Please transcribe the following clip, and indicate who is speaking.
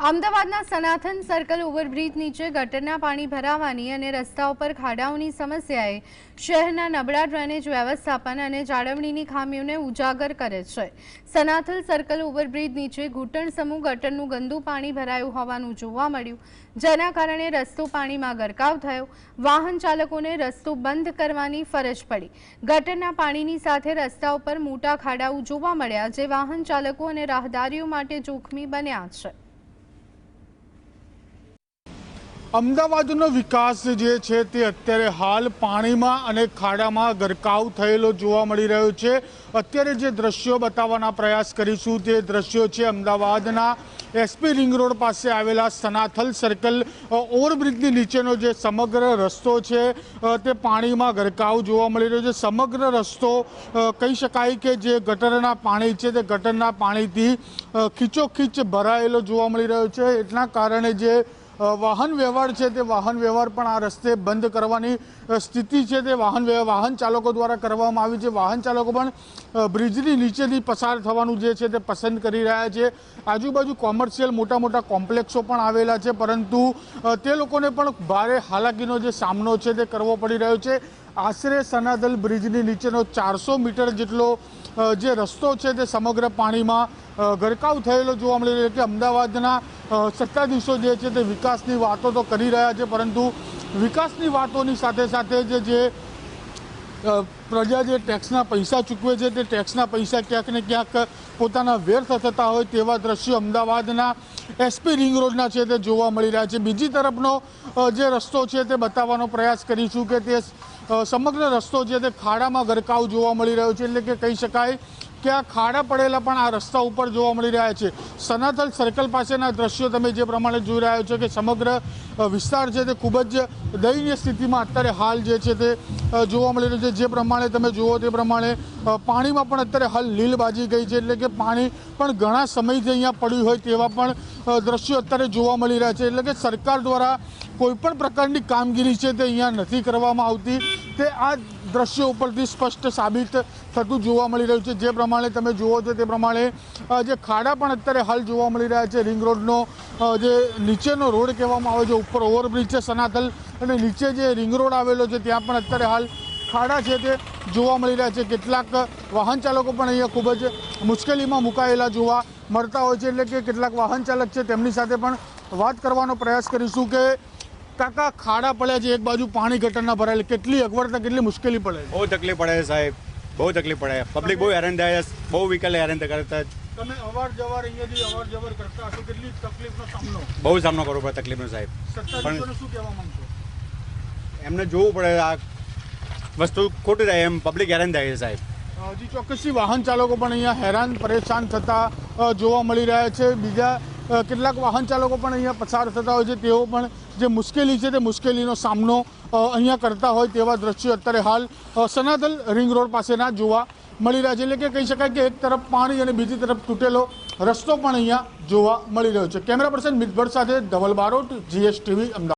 Speaker 1: અમદાવાદના સનાથન circle overbridge નીચે ગટરના પાણી ભરાવાની અને રસ્તા ઉપર ખાડાઓની સમસ્યાએ શહેરના નબળા ડ્રેનેજ વ્યવસ્થાપન અને જાળવણીની ખામીઓને ઉજાગર કરે છે. સનાથલ સર્કલ ઓવરબ્રિજ નીચે ઘૂંટણ સમૂહ ગટરનું ગંદુ પાણી ભરાયું હોવાનું જોવા મળ્યું. જેના કારણે રસ્તો પાણીમાં ગરકાવ થયો. વાહન ચાલકોને રસ્તો બંધ કરવાની ફરજ પડી. ગટરના પાણીની સાથે રસ્તા ઉપર મોટા ખાડાઓ જોવા મળ્યા, જે વાહન ચાલકો અને રાહદારીઓ માટે જોખમી બન્યા છે.
Speaker 2: અમદાવાદનો વિકાસ જે છે તે અત્યારે હાલ પાણીમાં અને ખાડામાં ગરકાવ થયેલો જોવા મળી રહ્યો છે. અત્યારે જે દ્રશ્યો બતાવવાના પ્રયાસ કરીશું તે દ્રશ્યો છે અમદાવાદના એસપી રિંગ રોડ પાસે આવેલા સનાથલ સર્કલ ઓવરબ્રિજની નીચેનો જે સમગ્ર રસ્તો છે તે પાણીમાં ગરકાવ જોવા મળી રહ્યો છે. સમગ્ર રસ્તો કહી શકાય કે જે ગટરના પાણી છે તે ગટરના પાણીથી ખીચોખીચ ભરાયેલો જોવા મળી રહ્યો છે. એટલા કારણે જે વાહન વ્યવહાર છે તે વાહન વ્યવહાર પણ આ રસ્તે બંધ કરવાની સ્થિતિ છે તે વાહન વાહન ચાલકો દ્વારા કરવામાં આવી છે. વાહન ચાલકો પણ બ્રિજની નીચેથી પસાર થવાનું જે છે તે પસંદ કરી રહ્યા છે. આજુબાજુ કોમર્શિયલ મોટા મોટા કોમ્પ્લેક્સો પણ આવેલા છે, પરંતુ તે લોકોને પણ ભારે હાલાકીનો જે સામનો છે તે કરવો પડી રહ્યો છે. આશરે સનાદલ બ્રિજની નીચેનો ચારસો મીટર જેટલો જે રસ્તો છે તે સમગ્ર પાણીમાં ગરકાવ થયેલો જોવા મળી રહ્યો છે. અમદાવાદના સત્તાધીશો જે છે તે વિકાસની વાતો તો કરી રહ્યા છે, પરંતુ વિકાસની વાતોની સાથે સાથે જે જે પ્રજા જે ટેક્સના પૈસા ચૂકવે છે તે ટેક્સના પૈસા ક્યાંક ને ક્યાંક પોતાના વ્યર્થ થતા હોય તેવા દ્રશ્યો અમદાવાદના એસપી રિંગ રોડના છે તે જોવા મળી રહ્યા છે. બીજી તરફનો જે રસ્તો છે તે બતાવવાનો પ્રયાસ કરીશું કે તે સમગ્ર રસ્તો છે તે ખાડામાં ગરકાવ જોવા મળી રહ્યો છે. એટલે કે કહી શકાય કે આ ખાડા પડેલા પણ આ રસ્તા ઉપર જોવા મળી રહ્યા છે. સનાતલ સર્કલ પાસેના દ્રશ્યો તમે જે પ્રમાણે જોઈ રહ્યા છો કે સમગ્ર વિસ્તાર છે તે ખૂબ જ દયનીય સ્થિતિમાં અત્યારે હાલ જે છે તે જોવા મળી રહ્યું છે. જે પ્રમાણે તમે જુઓ તે પ્રમાણે પાણીમાં પણ અત્યારે હાલ લીલ બાજી ગઈ છે. એટલે કે પાણી પણ ઘણા સમયથી અહીંયા પડ્યું હોય તેવા પણ દ્રશ્યો અત્યારે જોવા મળી રહ્યા છે. એટલે કે સરકાર દ્વારા કોઈ પણ પ્રકારની કામગીરી છે તે અહીંયા નથી કરવામાં આવતી. તે આ દ્રશ્યો ઉપરથી સ્પષ્ટ સાબિત થતું જોવા મળી રહ્યું છે. જે પ્રમાણે તમે જુઓ છો તે પ્રમાણે જે ખાડા પણ અત્યારે હાલ જોવા મળી રહ્યા છે. રિંગ રોડનો જે નીચેનો રોડ કહેવામાં આવે છે, ઉપર ઓવરબ્રિજ છે સનાતલ અને નીચે જે રિંગ રોડ આવેલો છે ત્યાં પણ અત્યારે હાલ ખાડા છે તે જોવા મળી રહ્યા છે. કેટલાક વાહન ચાલકો પણ અહીંયા ખૂબ જ મુશ્કેલીમાં મુકાયેલા જોવા મળતા હોય છે એટલે કે કેટલાક વાહન ચાલક છે તેમની સાથે પણ વાત કરવાનો પ્રયાસ કરીશું કે કાકા ખાડા પડ્યા છે એક બાજુ પાણી ગટરના ભરાયેલ. કેટલી અગવડતા કેટલી મુશ્કેલી પડે છે?
Speaker 3: બહુ તકલીફ પડે છે સાહેબ. બહુ તકલીફ પડે. પબ્લિક બહુ હેરાન થાય છે. બહુ વ્હીકલ હેરાન કરતા
Speaker 2: તમે અવાર જવાર અહીંયાથી અવાર જવર કરતા હશો કેટલી તકલીફનો સામનો?
Speaker 3: બહુ સામનો કરવો પડે તકલીફનો સાહેબ.
Speaker 2: શું કહેવા માંગશો?
Speaker 3: એમને જોવું પડે આ વસ્તુ ખોટી થાય એમ. પબ્લિક હેરાન થાય છે સાહેબ.
Speaker 2: હજી ચોક્કસથી વાહન ચાલકો પણ અહીંયા હેરાન, પરેશાન થતા જોવા મળી રહ્યા છે. બીજા કેટલાક વાહન ચાલકો પણ અહીંયા પસાર થતા હોય છે. તેઓ પણ જે મુશ્કેલી છે તે મુશ્કેલીનો સામનો અહીંયા કરતા હોય તેવા દ્રશ્યો અત્યારે હાલ સનાતલ રિંગ રોડ પાસેના જોવા મળી રહ્યા છે. એટલે કે કહી શકાય કે એક તરફ પાણી અને બીજી તરફ તૂટેલો રસ્તો પણ અહીંયા જોવા મળી રહ્યો છે. કેમેરા પર્સન મિતભર સાથે ધવલ બારોટ, જીએસટીવી, અમદાવાદ.